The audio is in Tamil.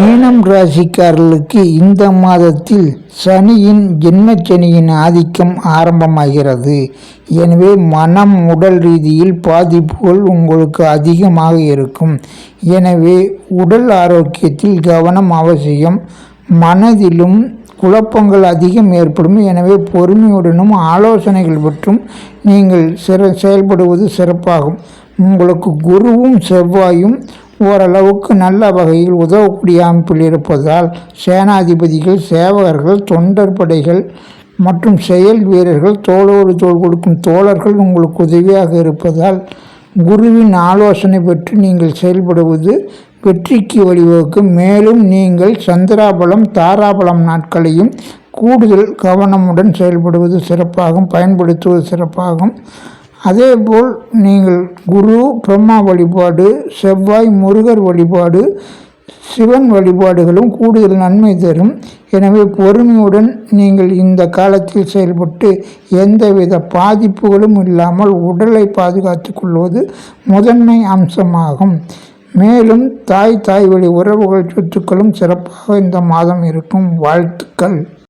மீனம் ராசிக்காரர்களுக்கு இந்த மாதத்தில் சனியின் ஜென்மச்சனியின் ஆதிக்கம் ஆரம்பமாகிறது. எனவே மனம் உடல் ரீதியில் பாதிப்புகள் உங்களுக்கு அதிகமாக இருக்கும். எனவே உடல் ஆரோக்கியத்தில் கவனம் அவசியம். மனதிலும் குழப்பங்கள் அதிகம் ஏற்படும். எனவே பொறுமையுடனும் ஆலோசனைகள் மற்றும் நீங்கள் சிற செயல்படுவது சிறப்பாகும். உங்களுக்கு குருவும் செவ்வாயும் ஓரளவுக்கு நல்ல வகையில் உதவக்கூடிய அமைப்பில் இருப்பதால் சேனாதிபதிகள் சேவகர்கள் தொண்டர் படைகள் மற்றும் செயல் வீரர்கள் தோளோடு தோல் கொடுக்கும் தோழர்கள் உங்களுக்கு உதவியாக இருப்பதால் குருவின் ஆலோசனை பெற்று நீங்கள் செயல்படுவது வெற்றிக்கு வழிவகுக்கும். மேலும் நீங்கள் சந்திராபலம் தாராபலம் நாட்களையும் கூடுதல் கவனமுடன் செயல்படுவது சிறப்பாகும் பயன்படுத்துவது சிறப்பாகும். அதேபோல் நீங்கள் குரு பிரம்மா வழிபாடு செவ்வாய் முருகர் வழிபாடு சிவன் வழிபாடுகளும் கூடுதல் நன்மை தரும். எனவே பொறுமையுடன் நீங்கள் இந்த காலத்தில் செயல்பட்டு எந்தவித பாதிப்புகளும் இல்லாமல் உடலை பாதுகாத்து கொள்வது முதன்மை அம்சமாகும். மேலும் தாய் தாய் வழி உறவுகள் சொத்துக்களும் சிறப்பாக இந்த மாதம் இருக்கும். வாழ்த்துக்கள்.